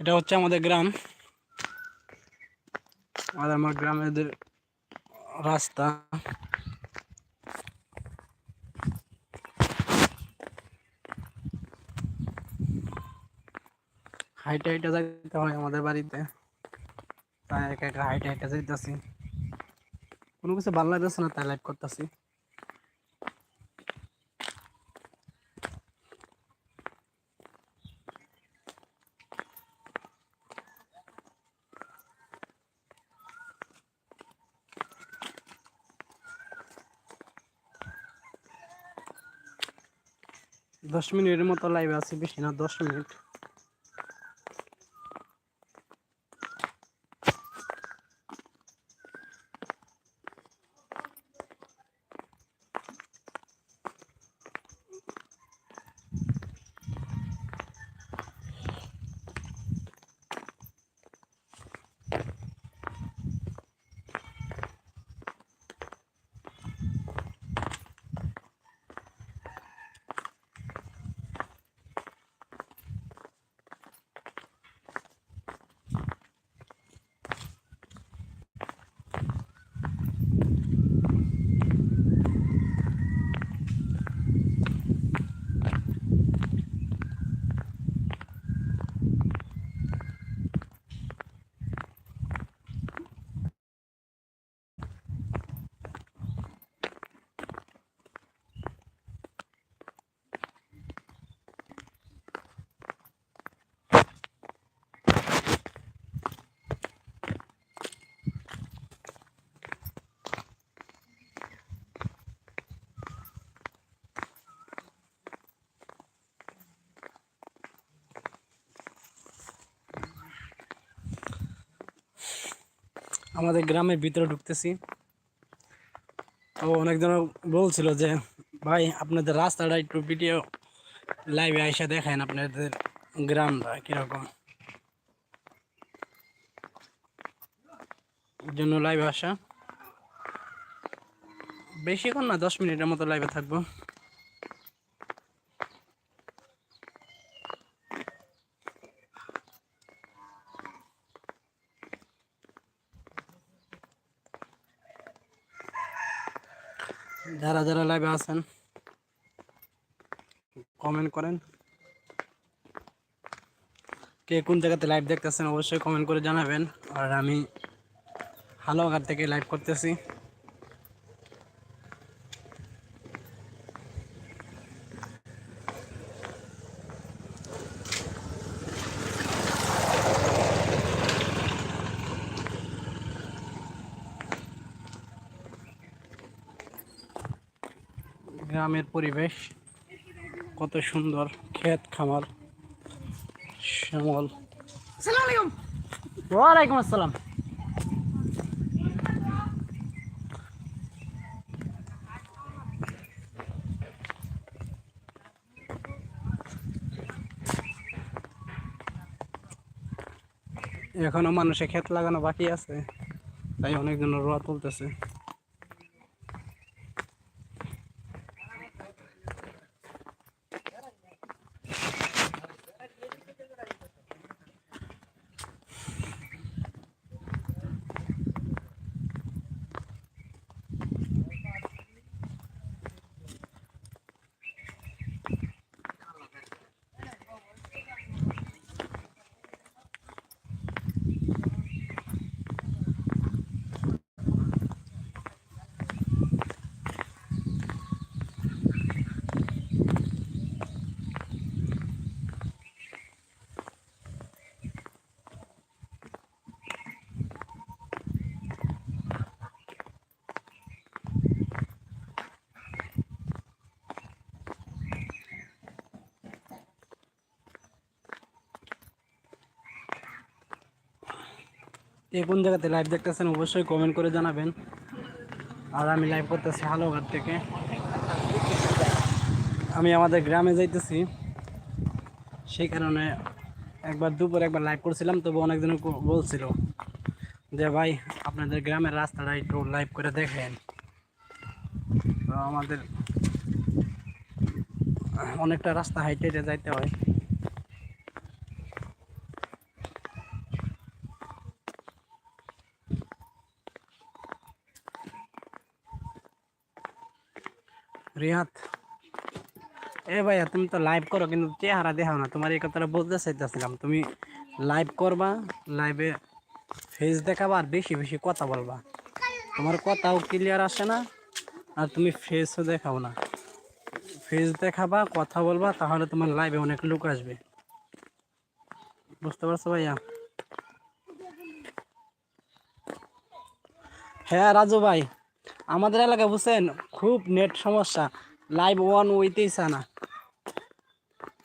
এটা হচ্ছে আমাদের গ্রাম। আর আমার গ্রামের রাস্তা। হাইটে হাইটে যাইতে হয় আমাদের বাড়িতে। তাই একা একা হাইটে হাইটে যাইতেছি। কোনো কিছু ভালো লাগতেছে না, তাই লাইভ করতেছি। দশ মিনিটের মতো লাইভ আছি বেশি না দশ মিনিট। আমাদের গ্রামের ভিতরে ঢুকতেছি। তো অনেকজন বলছিল যে, ভাই, আপনাদের রাস্তাটা একটু ভিডিও লাইভে আইসা দেখেন আপনাদের গ্রামটা কীরকম? জন্য লাইভে আসা। বেশিক্ষণ না, দশ মিনিটের মতো লাইভে থাকব। যারা যারা লাইভে আছেন কমেন্ট করেন। কে কোন জায়গাতে লাইভ দেখতেছেন, অবশ্যই কমেন্ট করে জানাবেন। আর আমি হালুয়াঘাট থেকে লাইভ করতেছি। গ্রামের পরিবেশ। কত সুন্দর ক্ষেত খামার শ্যামল। ওয়ালাইকুম আসসালাম। এখনও মানুষে ক্ষেত লাগানো বাকি আছে তাই অনেকজন রোয়া তুলতেছে। কে কোন জায়গাতে লাইভ দেখতেছেন অবশ্যই কমেন্ট করে জানাবেন। আর আমি লাইভ করতেছি হালুঘাট থেকে। আমি আমাদের গ্রামে যাইতেছি। সেই কারণে একবার দুপুর একবার লাইভ করছিলাম, তবু অনেকজন বলছিল যে, ভাই, আপনাদের গ্রামের রাস্তাটা একটু লাইভ করে দেখেন। তো আমাদের অনেকটা রাস্তা হাইটে যাইতে হয়। রিহাত এ ভাইয়া, তুমি তো লাইভ করো, কিন্তু চেহারা দেখাও না। তোমার এই কথাটা বলতে চাইতেছিলাম। তুমি লাইভ করবা লাইভে ফেস দেখাবা আর বেশি বেশি কথা বলবা। তোমার কথাও ক্লিয়ার আসে না, আর তুমি ফেসও দেখাও না। ফেস দেখাবা, কথা বলবা, তাহলে তোমার লাইভে অনেক লোক আসবে। বুঝতে পারছ ভাইয়া? হ্যাঁ রাজু ভাই। আমাদের এলাকায় বুঝছেন, খুব নেট সমস্যা। লাইভ ওয়ান হইতেইছে না।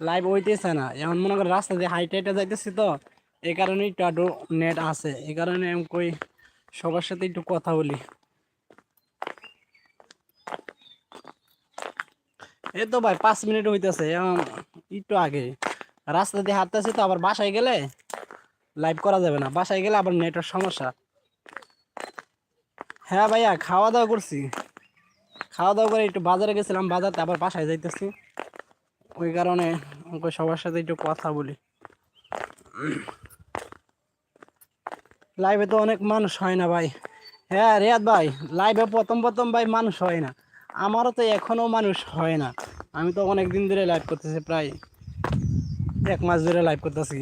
লাইভ হইতেছে না। এমন মনে করেন রাস্তা দিয়ে হাইটে হাইটে যাইতেছি তো এই কারণে একটু নেট আছে। এই কারণে আমি কই সবার সাথে একটু কথা বলি। এই তো ভাই, পাঁচ মিনিট হইতেছে। একটু আগে রাস্তা দিয়ে হাঁটতেছি তো, আবার বাসায় গেলে লাইভ করা যাবে না। বাসায় গেলে আবার নেটের সমস্যা। হ্যাঁ ভাইয়া খাওয়া দাওয়া করছি। খাওয়া দাওয়া করে একটু বাজারে গেছিলাম বাজারতে আবার বাসায় যাইতেছি। ওই কারণে আমাকে সবার সাথে একটু কথা বলি। লাইভে তো অনেক মানুষ হয় না ভাই। হ্যাঁ রিয়াদ ভাই লাইভে প্রথম প্রথম ভাই মানুষ হয় না। আমারও তো এখনও মানুষ হয় না। আমি তো অনেক দিন ধরে লাইভ করতেছি, প্রায় এক মাস ধরে লাইভ করতেছি।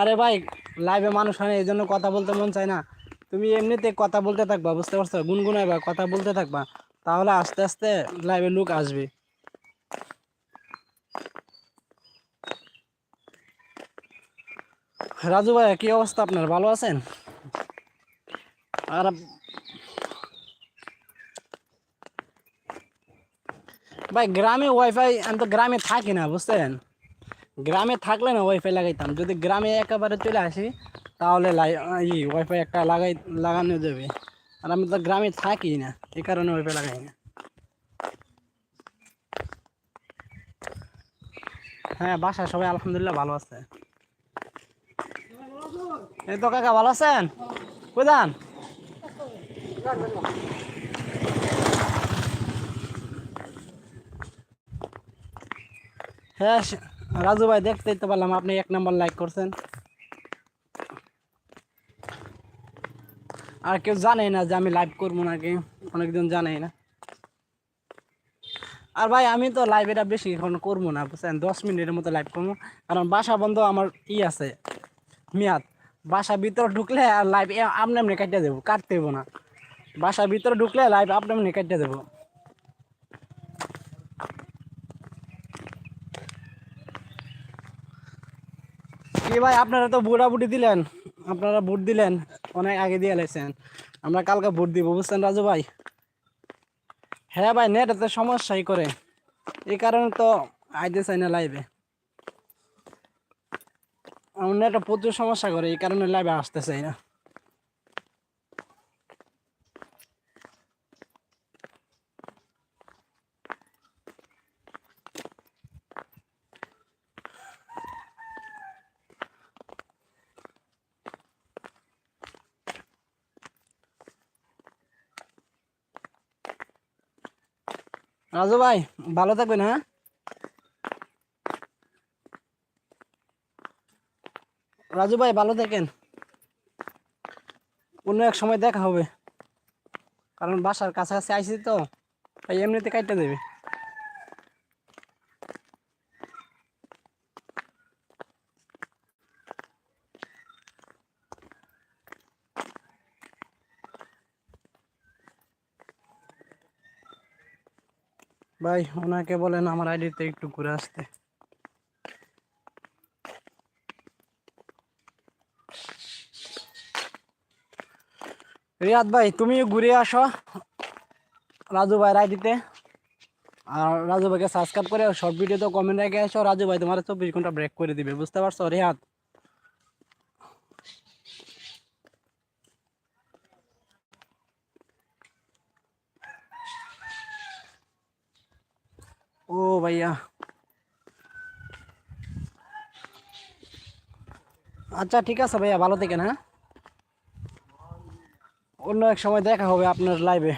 আরে ভাই লাইভে মানুষ হয় না, এই জন্য কথা বলতে মন চায় না। তুমি এমনিতে কথা বলতে থাকবা, বুঝতে পারছ? গুনগুনাইবা, কথা বলতে থাকবা, তাহলে আস্তে আস্তে লাইভে লোক আসবে। রাজু ভাই কি অবস্থা আপনার? ভালো আছেন? আর ভাই, গ্রামে ওয়াইফাই আমি তো গ্রামে থাকি না, বুঝছেন? গ্রামে থাকলে না ওয়াইফাই লাগাইতাম। যদি গ্রামে একেবারে চলে আসি, তাহলে ওয়াইফাই একটা লাগাই লাগানো যাবে। আর আমি তো গ্রামে থাকি না, এই কারণে ওয়াইফাই লাগাই না। হ্যাঁ বাসায় সবাই আলহামদুলিল্লাহ ভালো আছে। এই তো কাকা, ভালো আছেন? কোথান হ্যাঁ রাজু ভাই দেখতেই তো পারলাম, আপনি এক নম্বর লাইক করছেন। আর কেউ জানে না যে আমি লাইভ করব নাকি, অনেকজন জানেই না। আর ভাই, আমি তো লাইভ এটা বেশি এখন করব না, বুঝছেন? দশ মিনিটের মতো লাইভ করব। কারণ বাসা বন্ধ আমার ই আছে, মেয়াদ। বাসা ভিতরে ঢুকলে আর লাইভ আপনি এমনি কাটিয়ে দেবো কাটতে দেবো না। বাসার ভিতরে ঢুকলে লাইভ আপনি এমনি কাটিয়ে দেবো। কি ভাই, আপনারা তো বুড়া বুড়ি দিলেন। আপনারা ভোট দিলেন, অনেক আগে দিয়ে লেছেন আমরা কালকে ভোট দিব, বুঝছেন রাজু ভাই? হ্যাঁ ভাই নেট এত সমস্যাই করে। এই কারণে তো আইতে চাই না লাইভে আমার নেটে প্রচুর সমস্যা করে, এই কারণে লাইভে আসতে চাই না। রাজু ভাই, ভালো থাকবেন হ্যাঁ? রাজু ভাই, ভালো থাকেন। অন্য এক সময় দেখা হবে। কারণ বাসার কাছাকাছি আইসি তো, তাই এমনিতে কাটতে দেবে। ভাই, ওনাকে বলেন আমার আইডিতে একটু ঘুরে আসতে। রিয়াদ ভাই তুমি ঘুরে আসো রাজু ভাইয়ের আইডিতে। আর রাজু ভাইকে সাবস্ক্রাইব করে শর্ট ভিডিওতে কমেন্ট রেখে আসো। রাজু ভাই তোমার চব্বিশ ঘণ্টা ব্রেক করে দিবে, বুঝতে পারছ রিয়াদ? ও ভাইয়া আচ্ছা ঠিক আছে ভাইয়া ভালো থেকেন হ্যাঁ অন্য এক সময় দেখা হবে আপনার লাইভে